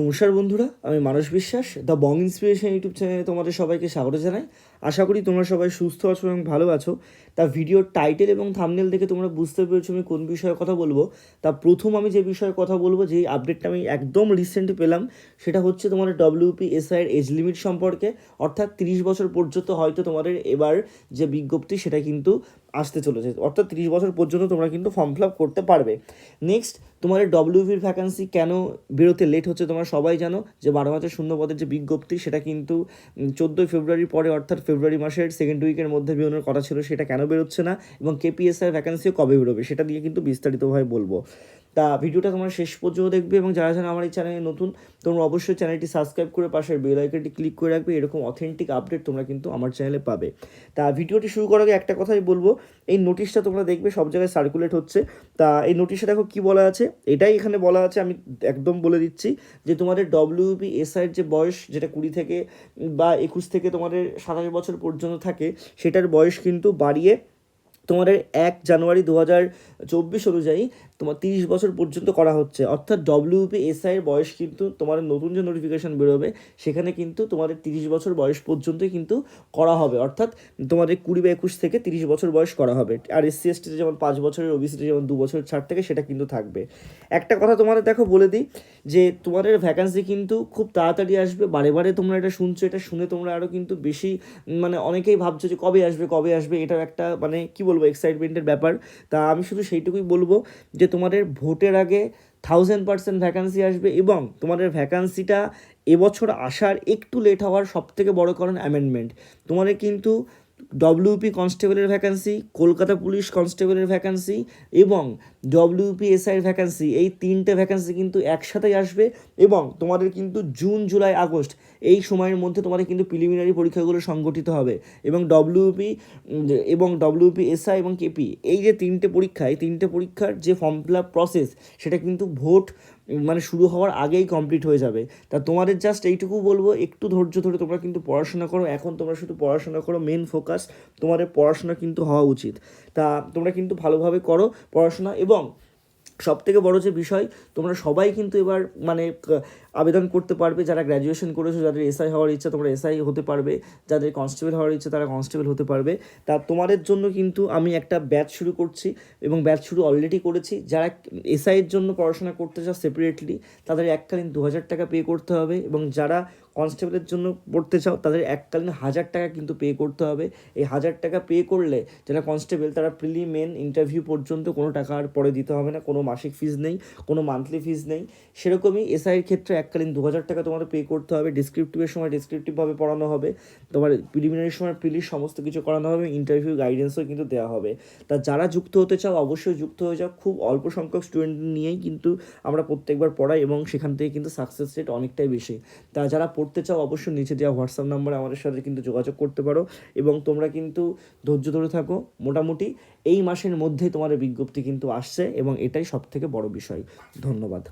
নমস্কার বন্ধুরা আমি মানস বিশ্বাস দ্য বং ইন্সপিরেশন ইউটিউব চ্যানেলে তোমাদের সবাইকে স্বাগত জানাই। আশা করি তোমরা সবাই সুস্থ আছো এবং ভালো আছো। তা ভিডিওর টাইটেল এবং থামনেল দেখে তোমরা বুঝতে পেরেছ আমি কোন বিষয়ে কথা বলব। তা প্রথম আমি যে বিষয়ে কথা বলব, যেই আপডেটটা আমি একদম রিসেন্ট পেলাম, সেটা হচ্ছে তোমাদের ডব্লিউপি এসআইয়ের এজ লিমিট সম্পর্কে। অর্থাৎ তিরিশ বছর পর্যন্ত হয়তো তোমাদের এবার যে বিজ্ঞপ্তি, সেটা কিন্তু আসতে চলেছে। অর্থাৎ তিরিশ বছর পর্যন্ত তোমরা কিন্তু ফর্ম ফিল আপ করতে পারবে। নেক্সট তোমাদের ডব্লিউপির ভ্যাকান্সি কেন বেরোতে লেট হচ্ছে, তোমরা সবাই জানো। যে বারো মাসের শূন্য পদের যে বিজ্ঞপ্তি, সেটা কিন্তু চোদ্দোই ফেব্রুয়ারির পরে, অর্থাৎ ফেব্রুয়ারি মাসের সেকেন্ড উইকের মধ্যে বেরোনোর কথা ছিল, সেটা কেন বেরোচ্ছে না এবং কেপিএসআই ভ্যাকান্সিও কবে বেরোবে, সেটা নিয়ে কিন্তু বিস্তারিতভাবে বলব। তা ভিডিওটা তোমরা শেষ পর্যন্ত দেখবে এবং যারা যারা আমার এই চ্যানেলে নতুন, তোমরা অবশ্যই চ্যানেলটি সাবস্ক্রাইব করে পাশের বেল আইকনটি ক্লিক করে রাখবে, এরকম অথেন্টিক আপডেট তোমরা কিন্তু আমার চ্যানেলে পাবে। তা ভিডিওটি শুরু করার আগে একটা কথাই বলব, এই নোটিশটা তোমরা দেখবে সব জায়গায় সার্কুলেট হচ্ছে। তা এই নোটিশে দেখো কি বলা আছে, এটাই এখানে বলা আছে, আমি একদম বলে দিচ্ছি যে তোমাদের ডব্লিউপি এসআইয়ের যে বয়স, যেটা কুড়ি থেকে বা একুশ থেকে তোমাদের সাতাশ বছর পর্যন্ত থাকে সেটার বয়স কিন্তু বাড়িয়ে তোমাদের এক জানুয়ারি দু হাজার চব্বিশ অনুযায়ী তোমার তিরিশ বছর পর্যন্ত করা হচ্ছে। অর্থাৎ ডব্লিউপি এসআইয়ের বয়স কিন্তু তোমাদের নতুন যে নোটিফিকেশান বেরোবে, সেখানে কিন্তু তোমাদের তিরিশ বছর বয়স পর্যন্তই কিন্তু করা হবে। অর্থাৎ তোমাদের কুড়ি বা একুশ থেকে তিরিশ বছর বয়স করা হবে। আর এসসি এসটিতে যেমন পাঁচ বছরের ওবিসিতে যেমন দু বছরের ছাড় থেকে, সেটা কিন্তু থাকবে। একটা কথা তোমাদের দেখো বলে দিই, যে তোমাদের ভ্যাকান্সি কিন্তু খুব তাড়াতাড়ি আসবে। বারে বারে তোমরা এটা শুনছো, এটা শুনে তোমরা আরও কিন্তু বেশি মানে অনেকেই ভাবছ যে কবে আসবে কবে আসবে, এটাও একটা মানে কি বলব এক্সাইটমেন্টের ব্যাপার। তা আমি শুধু সেইটুকুই বলব যে তোমাদের ভোটের আগে থাউজেন্ড পার্সেন্ট ভ্যাকান্সি আসবে এবং তোমাদের ভ্যাকান্সিটা এবছর আসার একটু লেট হওয়ার সবথেকে বড় কারণ অ্যামেন্ডমেন্ট তোমাদের কিন্তু ডব্লিউপি কনস্টেবলের ভ্যাকান্সি কলকাতা পুলিশ কনস্টেবলের ভ্যাকান্সি এবং ডব্লিউপি এসআইয়ের ভ্যাকান্সি এই তিনটে ভ্যাকান্সি কিন্তু একসাথেই আসবে এবং তোমাদের কিন্তু জুন জুলাই আগস্ট এই সময়ের মধ্যে তোমাদের কিন্তু প্রিলিমিনারি পরীক্ষাগুলো সংগঠিত হবে এবং ডব্লিউপি এবং ডব্লিউপি এসআই এবং কেপি এই যে তিনটে পরীক্ষা, এই তিনটে পরীক্ষার যে ফর্ম ফিল আপ প্রসেস সেটা কিন্তু ভোট মানে শুরু হওয়ার আগেই কমপ্লিট হয়ে যাবে। তা তোমাদের জাস্ট এইটুকু বলব, একটু ধৈর্য ধরে তোমরা কিন্তু পড়াশোনা করো। এখন তোমরা শুধু পড়াশোনা করো মেন ফোকাস তোমাদের পড়াশোনা কিন্তু হওয়া উচিত। তা তোমরা কিন্তু ভালোভাবে করো পড়াশোনা এবং সব থেকে বড়ো যে বিষয়, তোমরা সবাই কিন্তু এবার মানে আবেদন করতে পারবে, যারা গ্র্যাজুয়েশন করেছ, যাদের এসআই হওয়ার ইচ্ছা, তোমরা এসআই হতে পারবে, যাদের কনস্টেবল হওয়ার ইচ্ছা, তারা কনস্টেবল হতে পারবে। তা তোমাদের জন্য কিন্তু আমি একটা ব্যাচ শুরু করছি এবং ব্যাচ শুরু অলরেডি করেছি। যারা এসআইয়ের জন্য পড়াশোনা করতে চাও সেপারেটলি তাদের এককালীন দু হাজার টাকা পে করতে হবে এবং যারা কনস্টেবলের জন্য পড়তে চাও, তাদের এককালীন হাজার টাকা কিন্তু পে করতে হবে। এই হাজার টাকা পে করলে যারা কনস্টেবল তারা প্রিলি মেন ইন্টারভিউ পর্যন্ত কোনো টাকা আর পরে দিতে হবে না, কোনো মাসিক ফিস নেই, কোনো মান্থলি ফিস নেই। সেরকমই এসআইয়ের ক্ষেত্রে এককালীন দু হাজার টাকা তোমাদের পে করতে হবে ডিসক্রিপটিভের সময় ডিসক্রিপটিভভাবে পড়ানো হবে, তোমার প্রিলিমিনারি সময় প্রিলির সমস্ত কিছু করানো হবে ইন্টারভিউ গাইডেন্সও কিন্তু দেওয়া হবে। তা যারা যুক্ত হতে চাও, অবশ্যই যুক্ত হয়ে যাও, খুব অল্প সংখ্যক স্টুডেন্ট নিয়েই কিন্তু আমরা প্রত্যেকবার পড়াই, এবং সেখান থেকে কিন্তু সাকসেস রেট অনেকটাই বেশি। তা যারা পড়তে চাও, অবশ্যই নিচে দেওয়া হোয়াটসঅ্যাপ নাম্বারে আমাদের সাথে কিন্তু যোগাযোগ করতে পারো, এবং তোমরা কিন্তু ধৈর্য ধরে থাকো। মোটামুটি এই মাসের মধ্যে তোমার বিজ্ঞপ্তি কিন্তু আসছে, এবং এটাই সব থেকে বড় বিষয়। ধন্যবাদ।